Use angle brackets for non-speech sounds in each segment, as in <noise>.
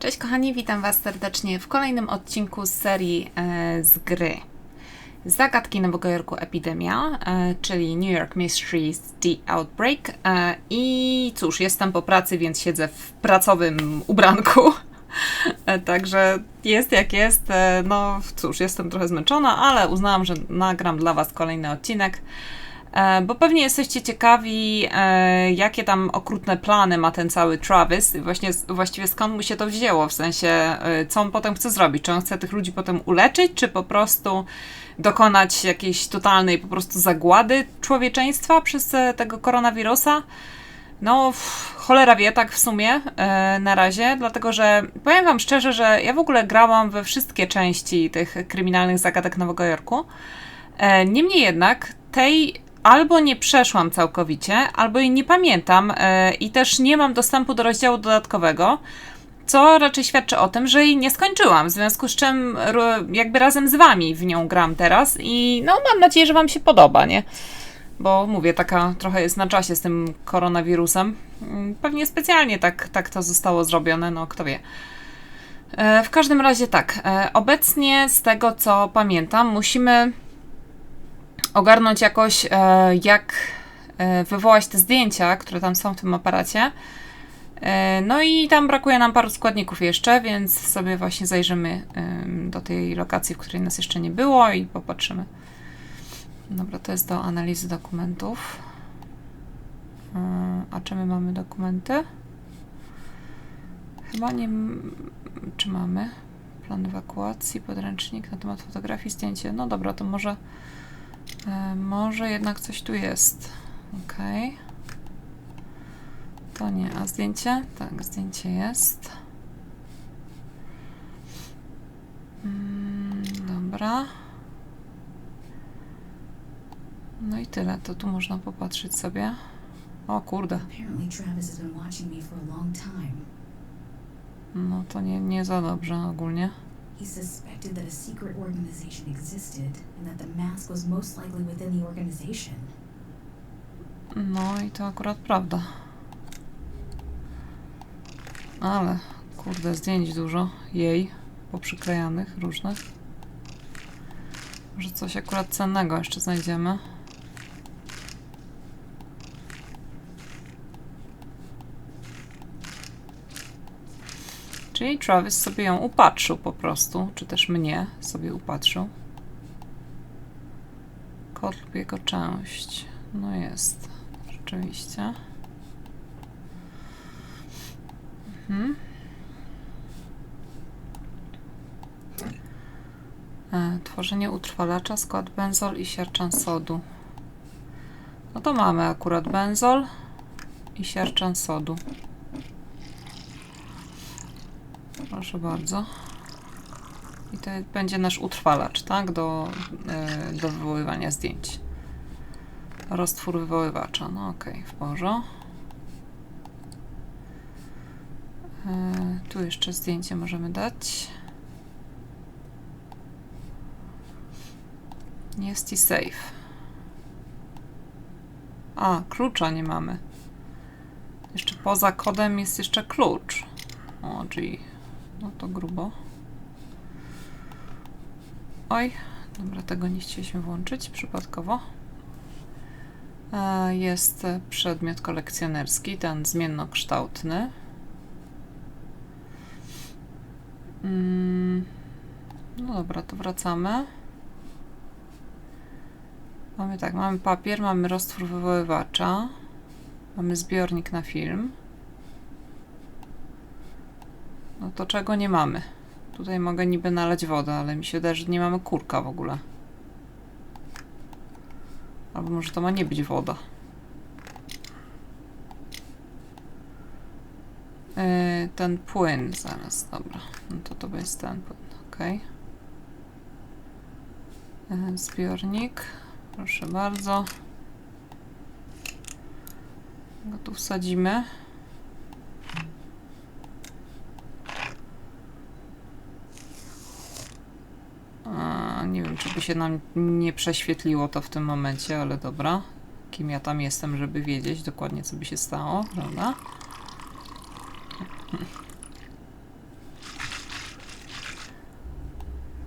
Cześć kochani, witam Was serdecznie w kolejnym odcinku z serii e, z gry. Zagadki Nowego Jorku Epidemia, e, czyli New York Mysteries The Outbreak. E, I cóż, jestem po pracy, więc siedzę w pracowym ubranku. E, Także jest jak jest. E, No cóż, jestem trochę zmęczona, ale uznałam, że nagram dla Was kolejny odcinek. E, Bo pewnie jesteście ciekawi, e, jakie tam okrutne plany ma ten cały Travis. Właśnie, właściwie skąd mu się to wzięło, w sensie, e, co on potem chce zrobić? Czy on chce tych ludzi potem uleczyć, czy po prostu dokonać jakiejś totalnej po prostu zagłady człowieczeństwa przez tego koronawirusa? No, cholera wie, tak w sumie na razie, dlatego że powiem Wam szczerze, że ja w ogóle grałam we wszystkie części tych kryminalnych zagadek Nowego Jorku. Niemniej jednak tej albo nie przeszłam całkowicie, albo jej nie pamiętam e, i też nie mam dostępu do rozdziału dodatkowego, co raczej świadczy o tym, że jej nie skończyłam, w związku z czym jakby razem z wami w nią gram teraz i no mam nadzieję, że wam się podoba, nie? Bo mówię, taka trochę jest na czasie z tym koronawirusem. Mm, Pewnie specjalnie tak, tak to zostało zrobione, no kto wie. E, W każdym razie tak, e, obecnie z tego co pamiętam, musimy ogarnąć jakoś, e, jak e, wywołać te zdjęcia, które tam są w tym aparacie. E, No i tam brakuje nam paru składników jeszcze, więc sobie właśnie zajrzymy do tej lokacji, w której nas jeszcze nie było i popatrzymy. Dobra, to jest do analizy dokumentów. A czy my mamy dokumenty? Chyba nie. Czy mamy? Plan ewakuacji, podręcznik na temat fotografii, zdjęcie. No dobra, to może. E, może jednak coś tu jest. Okej. To nie, a zdjęcie? Tak, zdjęcie jest. Mm, dobra. No i tyle, to tu można popatrzeć sobie. O kurde, no to nie, nie za dobrze ogólnie. He suspected that a secret organization existed and that the mask was most likely within the organization. No i to akurat prawda. Ale, kurde, zdjęć dużo. Jej, poprzyklejanych różnych. Może coś akurat cennego jeszcze znajdziemy. Czyli Travis sobie ją upatrzył po prostu, czy też mnie sobie upatrzył. Kot lub jego część. No jest, rzeczywiście. Mhm. E, tworzenie utrwalacza, skład benzol i siarczan sodu. No to mamy akurat benzol i siarczan sodu. Proszę bardzo. I to będzie nasz utrwalacz, tak? Do, e, do wywoływania zdjęć. Roztwór wywoływacza. No okej, w porządku. E, tu jeszcze zdjęcie możemy dać. Jest i safe. A, klucza nie mamy. Jeszcze poza kodem jest jeszcze klucz. O, czyli no to grubo. Oj, dobra, tego nie chcieliśmy włączyć przypadkowo. E, Jest przedmiot kolekcjonerski, ten zmiennokształtny. Mm, No dobra, to wracamy. Mamy tak, mamy papier, mamy roztwór wywoływacza, mamy zbiornik na film. No to czego nie mamy? Tutaj mogę niby nalać wodę, ale mi się wydaje, że nie mamy kurka w ogóle. Albo może to ma nie być woda. Yy, ten płyn zaraz, dobra. No to to jest ten płyn, ok. Yy, zbiornik, proszę bardzo. Go tu wsadzimy. Nie wiem, czy by się nam nie prześwietliło to w tym momencie, ale dobra. Kim ja tam jestem, żeby wiedzieć dokładnie, co by się stało, prawda?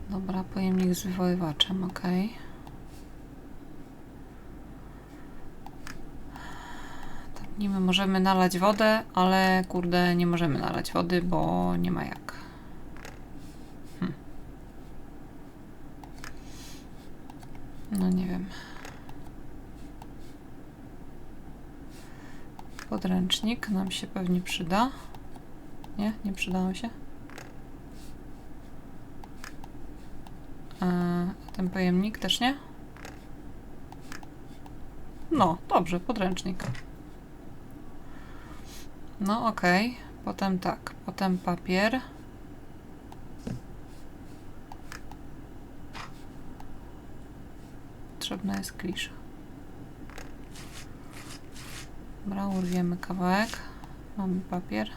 Dobra, pojemnik z wywoływaczem, ok. Tam możemy nalać wodę, ale kurde, nie możemy nalać wody, bo nie ma jak. No nie wiem. Podręcznik nam się pewnie przyda. Nie? Nie przydało się? A ten pojemnik też nie? No, dobrze, podręcznik. No, okej. Potem tak, potem papier. Potrzebna jest klisza. Dobra, urwiemy kawałek. Mamy papier.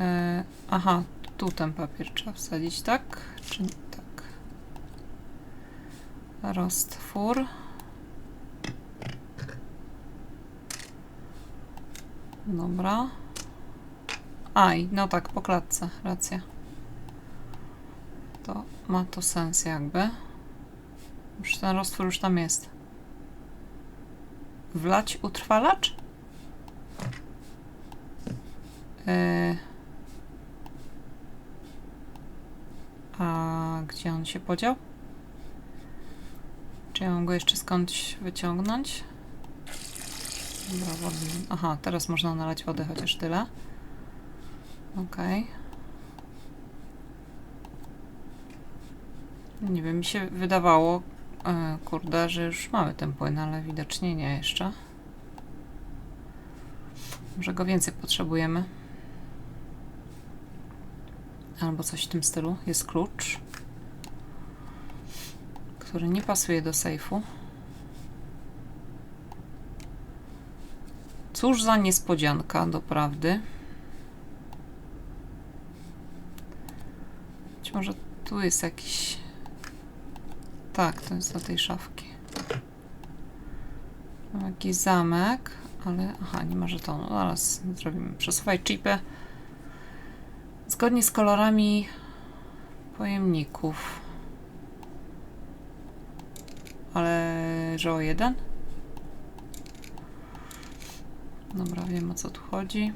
E, aha, tu ten papier trzeba wsadzić, tak? Czy tak? Roztwór. Dobra. Aj, no tak, po klatce, racja. To ma to sens jakby. Już ten roztwór już tam jest. Wlać utrwalacz? Yy. A gdzie on się podział? Czy ja mam go jeszcze skądś wyciągnąć? Dobra, wody. Aha, teraz można nalać wodę, chociaż tyle. Okej. Nie wiem, mi się wydawało, e, kurde, że już mamy ten płyn, ale widocznie nie jeszcze. Może go więcej potrzebujemy. Albo coś w tym stylu. Jest klucz, który nie pasuje do sejfu. Cóż za niespodzianka, doprawdy. Być może tu jest jakiś... Tak, to jest do tej szafki. Mam jakiś zamek, ale... Aha, nie ma żetonu. Zaraz zrobimy. Przesuwaj chipy. Zgodnie z kolorami pojemników. Ale że o jeden? Dobra, wiem o co tu chodzi.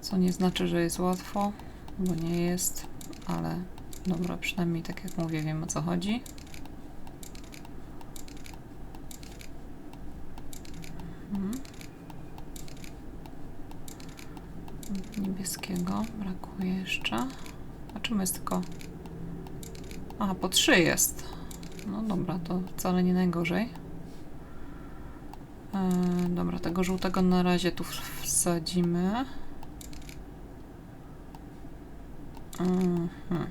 Co nie znaczy, że jest łatwo, bo nie jest, ale dobra, przynajmniej tak jak mówię, wiem o co chodzi. Mhm. Niebieskiego brakuje jeszcze. A czym jest tylko... A, po trzy jest. No dobra, to wcale nie najgorzej. E, dobra, tego żółtego na razie tu wsadzimy. Mhm.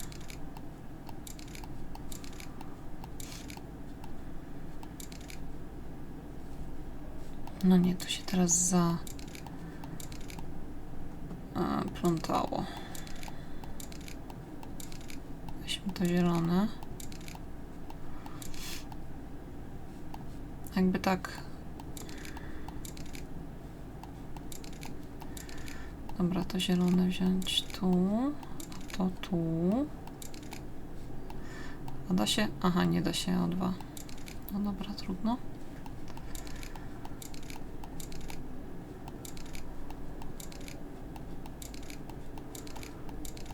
No nie, to się teraz za e, plątało. Weźmy to zielone. Jakby tak. Dobra, to zielone wziąć tu, a to tu. A da się? Aha, nie da się o dwa. No dobra, trudno.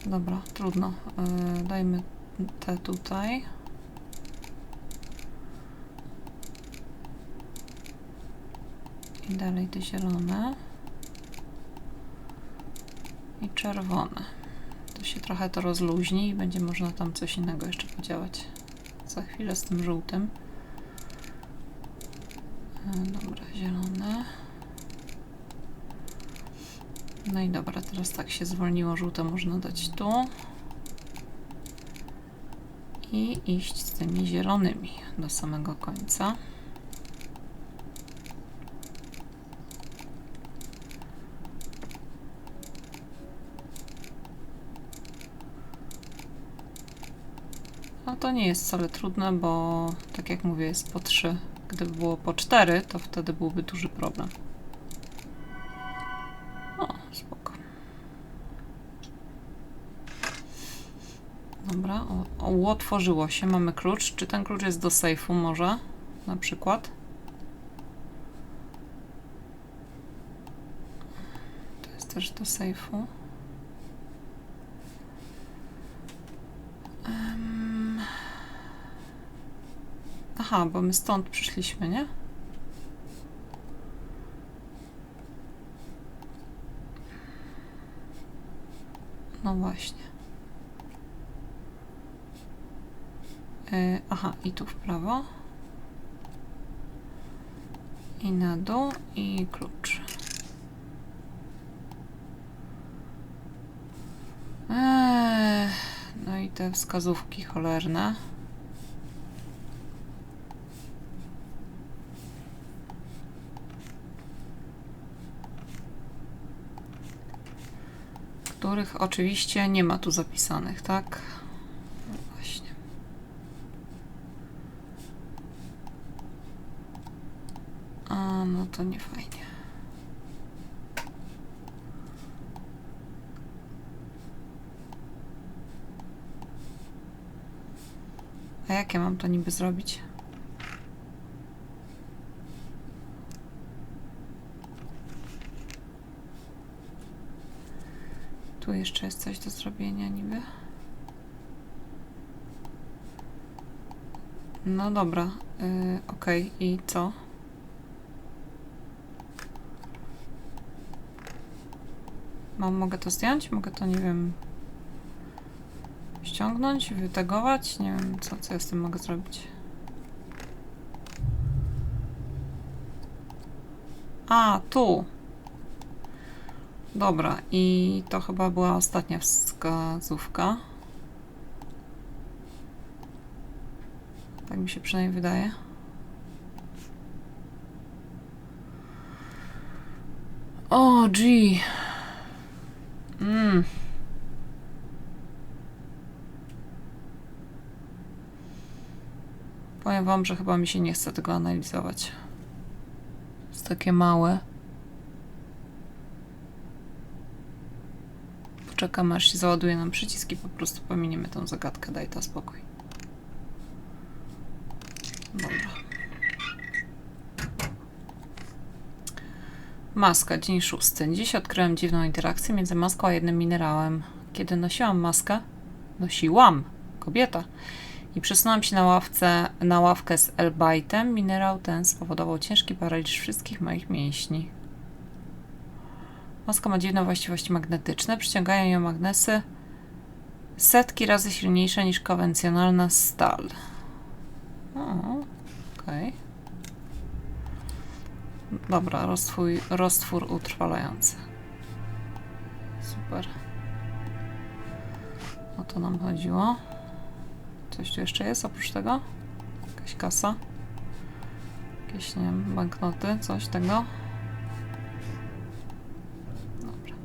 Dobra, trudno. Yy, dajmy te tutaj. I dalej te zielone. I czerwone. To się trochę to rozluźni i będzie można tam coś innego jeszcze podziałać. Za chwilę z tym żółtym. Yy, dobra, zielone. No i dobra, teraz tak się zwolniło, żółte można dać tu. I iść z tymi zielonymi do samego końca. No to nie jest wcale trudne, bo tak jak mówię, jest po 3. Gdyby było po 4, to wtedy byłby duży problem. Dobra, o, o, otworzyło się, mamy klucz. Czy ten klucz jest do sejfu może? Na przykład? To jest też do sejfu. Aha, bo my stąd przyszliśmy, nie? No właśnie. E, aha, i tu w prawo. I na dół, i klucz. Eee, no i te wskazówki cholerne. Których oczywiście nie ma tu zapisanych, tak? No właśnie. No to nie fajnie. A jak ja mam to niby zrobić? Tu jeszcze jest coś do zrobienia niby. No dobra, yy, okej, i co? Mam, mogę to zdjąć? Mogę to, nie wiem, ściągnąć, wytegować? Nie wiem, co, co ja z tym mogę zrobić. A, tu. Dobra, i to chyba była ostatnia wskazówka. Tak mi się przynajmniej wydaje. O, gee. Mm. Wam, że chyba mi się nie chce tego analizować. Jest takie małe. Poczekamy aż się załaduje nam przycisk i po prostu pominiemy tą zagadkę. Daj to spokój. Dobra. Maska, dzień szósty. Dziś odkryłem dziwną interakcję między maską a jednym minerałem. Kiedy nosiłam maskę, nosiłam, kobieta, i przesunąłem się na ławce, na ławkę z Elbajtem, minerał ten spowodował ciężki paraliż wszystkich moich mięśni. Maska ma dziwne właściwości magnetyczne, przyciągają ją magnesy setki razy silniejsze niż konwencjonalna stal. Okej. Dobra, roztwór, roztwór utrwalający. Super. O to nam chodziło. Coś tu jeszcze jest oprócz tego? Jakaś kasa? Jakieś, nie wiem, banknoty, coś tego? Dobra.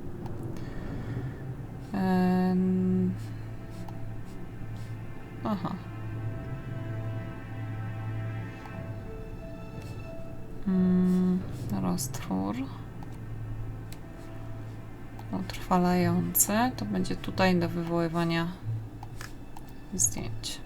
Em. Aha. Mm, roztwór. Utrwalający. To będzie tutaj do wywoływania zdjęć.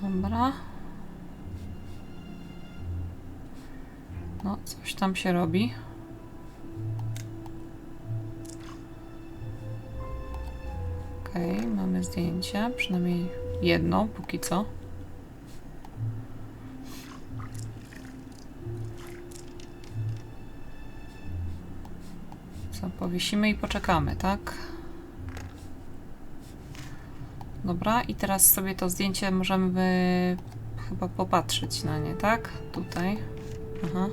Dobra. No, coś tam się robi. Okej, mamy zdjęcie, przynajmniej jedno, póki co. powiesimy i poczekamy, tak? Dobra, i teraz sobie to zdjęcie możemy chyba popatrzeć na nie, tak? Tutaj. Aha.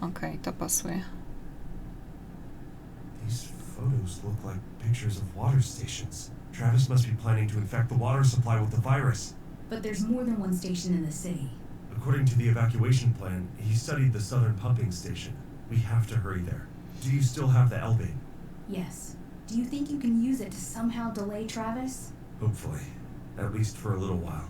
Okej, to pasuje. These photos look like pictures of water stations. Travis must be planning to infect the water supply with the virus. But there's more than one station in the city. According to the evacuation plan, he studied the southern pumping station. We have to hurry there. Do you still have the L-beam? Yes. Do you think you can use it to somehow delay Travis? Hopefully. at least for a little while.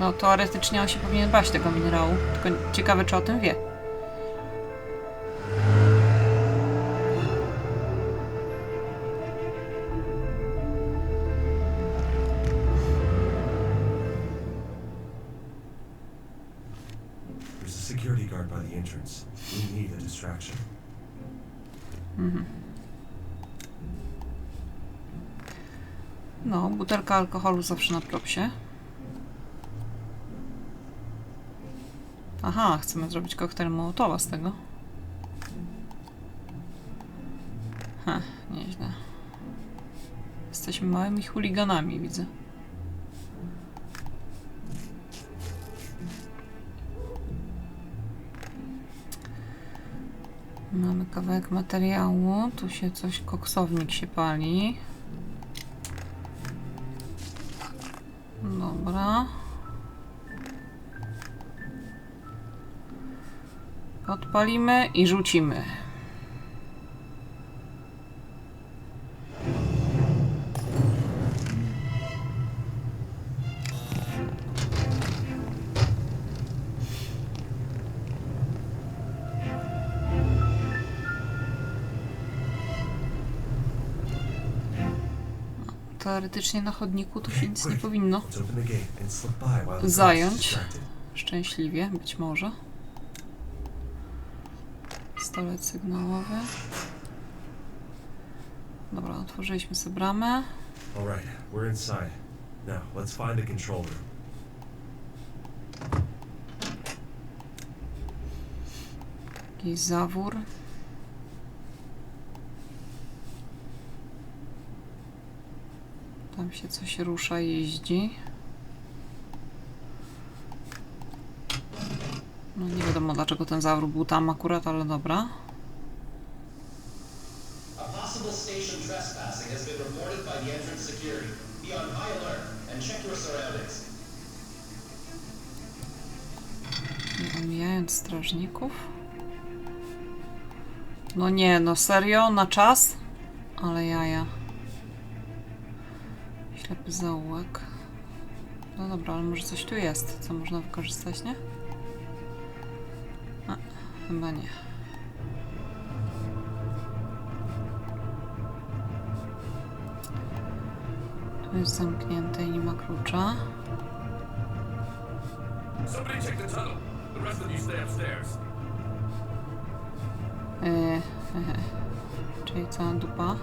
No teoretycznie on się powinien bać tego minerału. Tylko ciekawe, czy o tym wie. There's a security guard by the entrance. We need a distraction. No, butelka alkoholu zawsze na propsie. Aha, chcemy zrobić koktajl Mołotowa z tego. Ha, nieźle. Jesteśmy małymi chuliganami, widzę. Kawałek materiału. Tu się coś, koksownik się pali. Dobra. Odpalimy i rzucimy. Teoretycznie na chodniku tu się nic nie powinno. Zająć. Szczęśliwie, być może. Pistolet sygnałowy. Dobra, otworzyliśmy sobie bramę. All right, we're inside. Now, let's find the control room. Jakiś zawór. Tam się coś rusza, jeździ. No nie wiadomo dlaczego ten zawór był tam akurat, ale dobra. Omijając strażników. No nie, no serio? Na czas? Ale jaja. Ślepy zaułek. No dobra, ale może coś tu jest, co można wykorzystać, nie? A, chyba nie. Tu jest zamknięte i nie ma klucza. Somebody upstairs. <laughs> Yy, czyli cała dupa.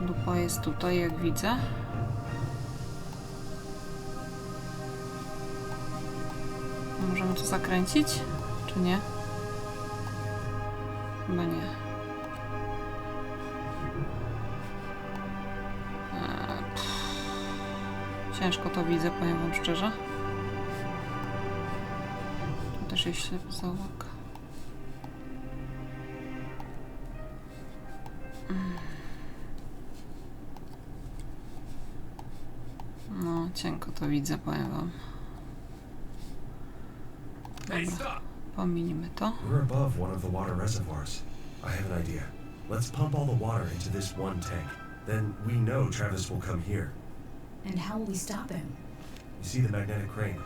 Dupa jest tutaj, jak widzę. Możemy to zakręcić, czy nie? Chyba nie. Eee. Ciężko to widzę, powiem wam szczerze. Tu też jest ślepy zaułek. Widzę, powiem wam. Hey! Pominimy to. We're above one of the water reservoirs. I have an idea. Let's pump all the water into this one tank. Then we know Travis will come here. And how will we stop him? You see the magnetic crane?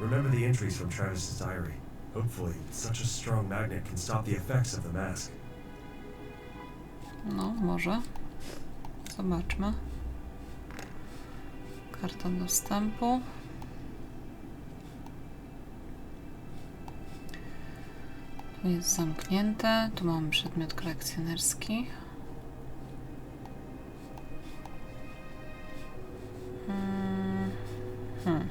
Remember the entries from Travis's diary. Hopefully, such a strong magnet can stop the effects of the mask. No, może. Zobaczmy. Karta dostępu. Tu jest zamknięte. Tu mamy przedmiot kolekcjonerski. Hmm. Hmm.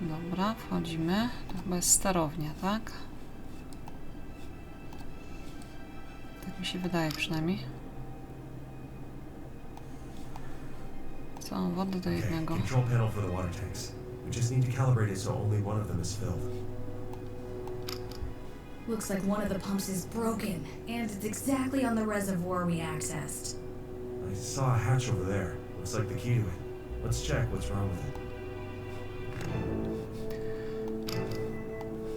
Dobra, wchodzimy. To chyba jest sterownia, tak? Się wydaje przynajmniej. Całą wodę do jednego. control panel for the water tanks. We just need to calibrate it so only one of them is filled. Looks like one of the pumps is broken, and it's exactly on the reservoir we accessed. I saw a hatch over there. Looks like the key to it. Let's check what's wrong with it.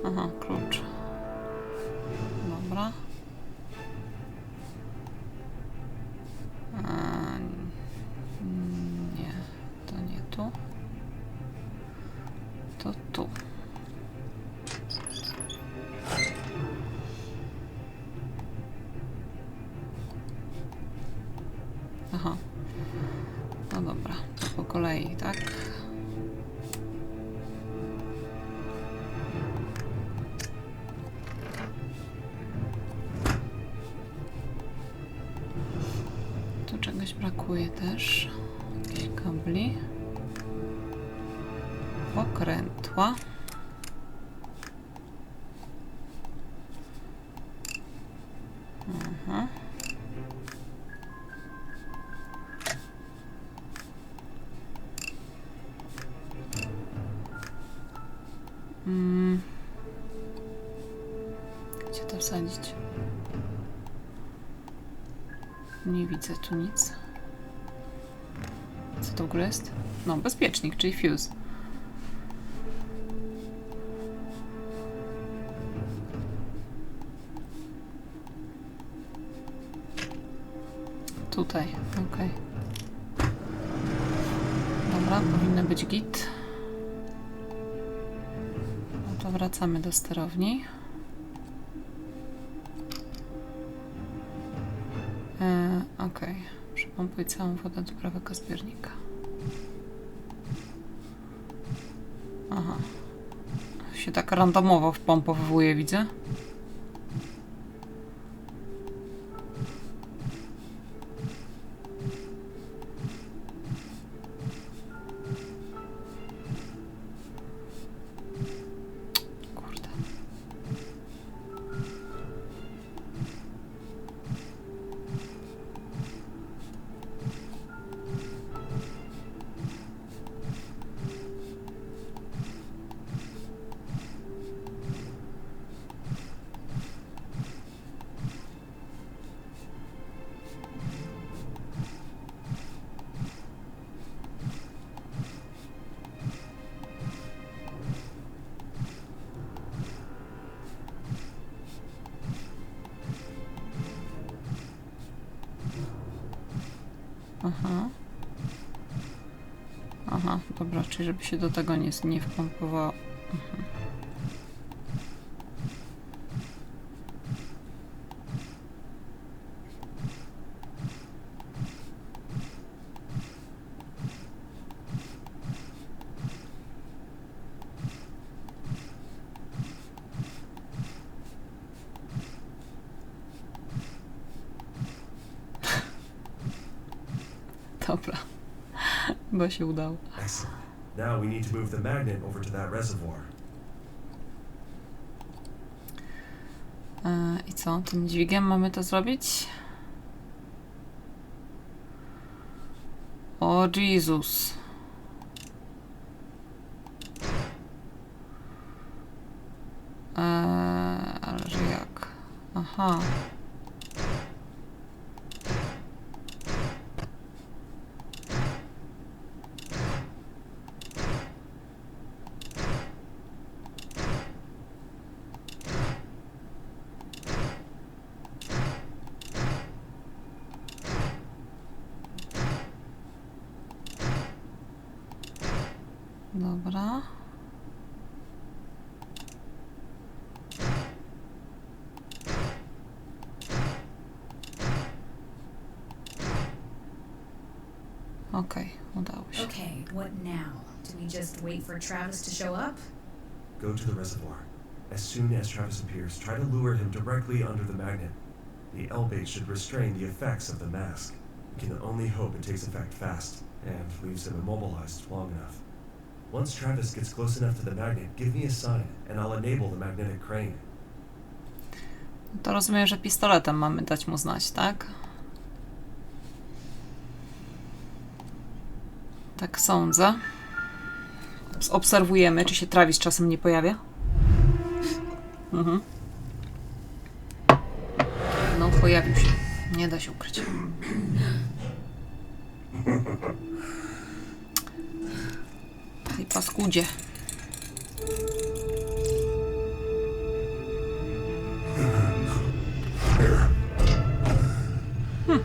Aha, klucz. Dobra. Pokrętła. Mhm. Mm. Gdzie to wsadzić? Nie widzę tu nic. Co to w ogóle jest? No, bezpiecznik, czyli fuse. Do sterowni. E, Okej. Przypompuj całą wodę do prawego zbiornika. Aha. Się tak randomowo wpompowuje, widzę. Aha. Aha, dobra, czyli żeby się do tego nie, nie wpompowało. Mhm. Dobra. Chyba się udało. Excellent. Now we need to move the magnet over to that reservoir. E, I co? Tym dźwigiem mamy to zrobić? O Jezus. E, ale że jak? Aha. Okej, udało się. Okay, what now? Do we just wait for Travis to show up? Go to the reservoir. As soon as Travis appears, try to lure him directly under the magnet. The L-bait should restrain the effects of the mask. We can only hope it takes effect fast and leaves him immobilized long enough. Once Travis gets close enough to the magnet, give me a sign, and I'll enable the magnetic crane. To rozumiem, że pistoletem mamy dać mu znać, tak? Tak sądzę. Obserwujemy, czy się Travis czasem nie pojawia. Mhm. No, pojawił się. Nie da się ukryć. Tej paskudzie. Hm.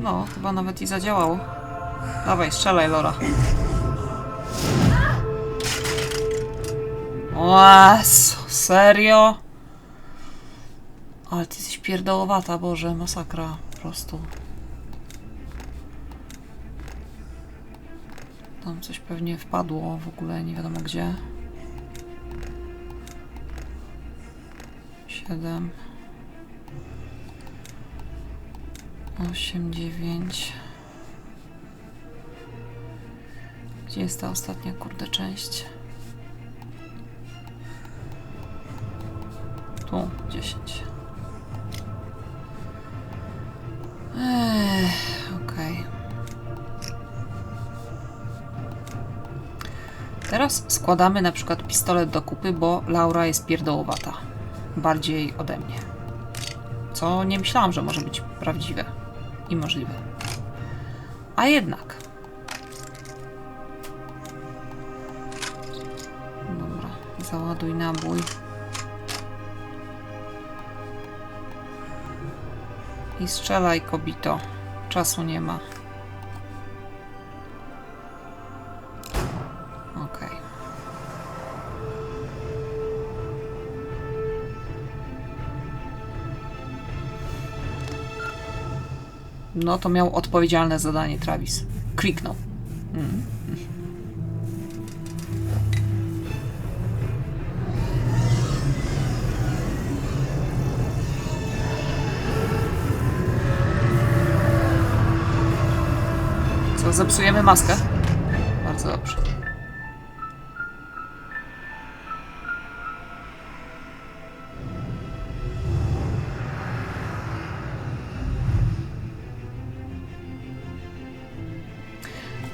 No, chyba nawet i zadziałało. Dawaj, strzelaj, Lora. Łas, serio? Ale ty jesteś pierdołowata, Boże, masakra, po prostu. Tam coś pewnie wpadło w ogóle, nie wiadomo gdzie. Siedem. Osiem, dziewięć. Gdzie jest ta ostatnia kurde część? Tu, 10. Ech, okej. Teraz składamy na przykład pistolet do kupy, bo Laura jest pierdołowata. Bardziej ode mnie. Co nie myślałam, że może być prawdziwe i możliwe. A jednak. Załaduj nabój. I strzelaj, kobito. Czasu nie ma. Okej. No to miał odpowiedzialne zadanie Travis. Kliknął. Mm. Zepsujemy maskę? Bardzo dobrze.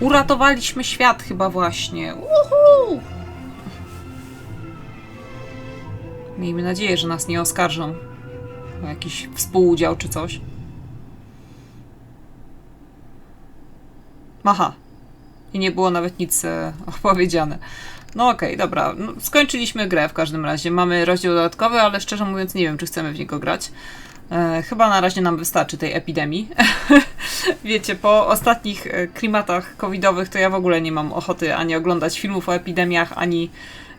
Uratowaliśmy świat chyba właśnie. Uhu! Miejmy nadzieję, że nas nie oskarżą o jakiś współudział czy coś. Aha. I nie było nawet nic e. <laughs> No okej, dobra. No, skończyliśmy grę w każdym razie. Mamy rozdział dodatkowy, ale szczerze mówiąc nie wiem, czy chcemy w niego grać. E, chyba na razie nam wystarczy tej epidemii. <laughs> Wiecie, po ostatnich e, klimatach covidowych to ja w ogóle nie mam ochoty ani oglądać filmów o epidemiach, ani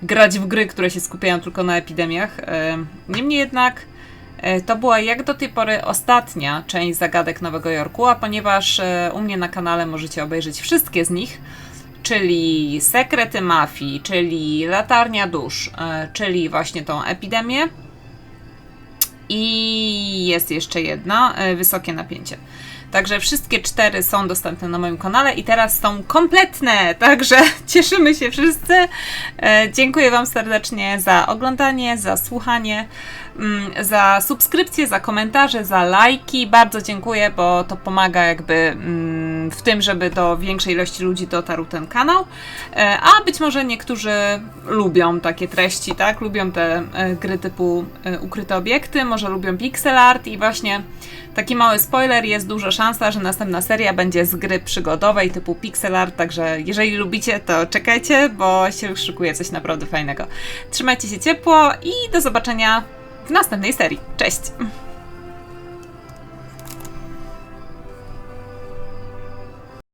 grać w gry, które się skupiają tylko na epidemiach. E, Niemniej jednak to była jak do tej pory ostatnia część zagadek Nowego Jorku, a ponieważ e, u mnie na kanale możecie obejrzeć wszystkie z nich, czyli Sekrety Mafii, czyli Latarnia Dusz, e, czyli właśnie tą epidemię, i jest jeszcze jedna, e, wysokie napięcie. Także wszystkie cztery są dostępne na moim kanale i teraz są kompletne, także <laughs> cieszymy się wszyscy. E, Dziękuję Wam serdecznie za oglądanie, za słuchanie, za subskrypcje, za komentarze, za lajki. Bardzo dziękuję, bo to pomaga jakby mm, w tym, żeby do większej ilości ludzi dotarł ten kanał. E, A być może niektórzy lubią takie treści, tak? Lubią te e, gry typu e, ukryte obiekty, może lubią pixel art i właśnie taki mały spoiler, jest duża szansa, że następna seria będzie z gry przygodowej typu pixel art, także jeżeli lubicie, to czekajcie, bo się szykuje coś naprawdę fajnego. Trzymajcie się ciepło i do zobaczenia w następnej serii. Cześć!